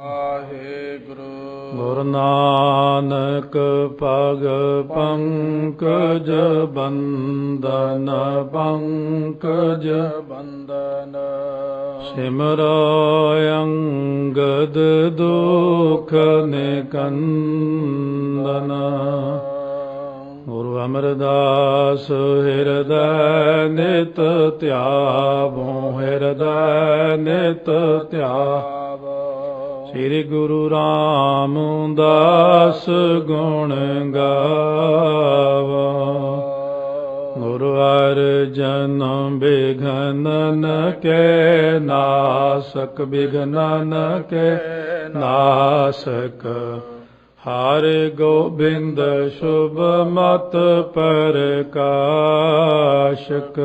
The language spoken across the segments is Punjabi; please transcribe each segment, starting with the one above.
ਵਾਹਿਗੁਰੂ। ਗੁਰੂ ਨਾਨਕ ਪਗ ਪੰਕਜ ਬੰਦਨ ਪੰਕਜ ਬੰਦਨ ਸਿਮਰੋ ਅੰਗਦ ਦੁਖ ਨਿਕੰਦਨ। ਗੁਰੂ ਅਮਰਦਾਸ ਹਿਰਦੈ ਨਿਤ ਧਿਆਵੋ, ਹਿਰਦੈ ਨਿਤ ਧਿਆਵੋ। ਸ੍ਰੀ ਗੁਰੂ ਰਾਮਦਾਸ ਗੁਣ ਗਾਵਾ। ਗੁਰੂ ਅਰਜਨ ਬਿਘਨਨ ਕੇ ਨਾਸਕ ਬਿਘਨਨ ਕੇ ਨਾਸਕ। ਹਰ ਗੋਬਿੰਦ ਸ਼ੁਭ ਮਤ ਪ੍ਰਕਾਸ਼ਕ।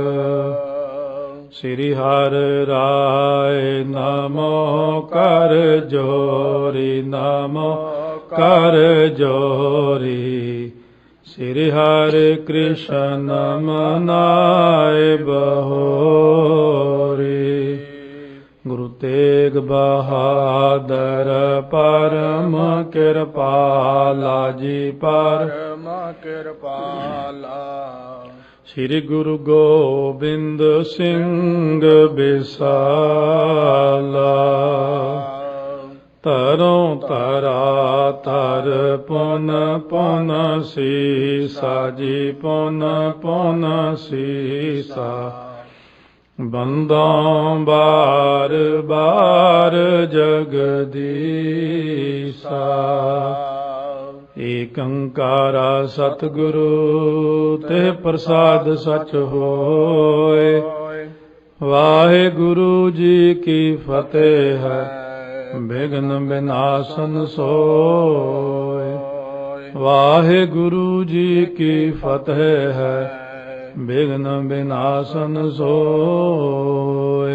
ਸ੍ਰੀ ਹਰ ਰਾਏ ਨਮੋ ਕਰ ਜੋਰੀ, ਨਮੋ ਕਰ ਜੋਰੀ। ਸ੍ਰੀ ਹਰਿ ਕ੍ਰਿਸ਼ਨ ਮਨਾਏ ਬਹੋਰੀ। ਗੁਰੂ ਤੇਗ ਬਹਾਦਰ ਪਰਮ ਕਿਰਪਾਲਾ ਜੀ ਪਰ ਪਰਮ ਕਿਰਪਾਲਾ। ਸ੍ਰੀ ਗੁਰੂ ਗੋਬਿੰਦ ਸਿੰਘ ਬਿਸਾਲਾ। ਤਰੋਂ ਤਰਾ ਤਰ ਪੁਨ ਪੁਨ ਸੀਸਾ, ਜੀ ਪੁਨ ਪੁਨ ਸੀਸਾ। ਬੰਦੋਂ ਬਾਰ ਬਾਰ ਜਗਦੀ ਏਕ ਸਤਿਗੁਰੂ ਤੇ ਪ੍ਰਸਾਦ ਸਚ ਹੋਏ। ਵਾਹਿਗੁਰੂ ਜੀ ਕੀ ਫਤਿਹ ਹੈ, ਬਿਗਨ ਬਿਨਾਸਨ ਸੋਏ। ਵਾਹਿਗੁਰੂ ਜੀ ਕੀ ਫਤਿਹ ਹੈ, ਬਿਗਨ ਬਿਨਾਸਨ ਸੋਏ।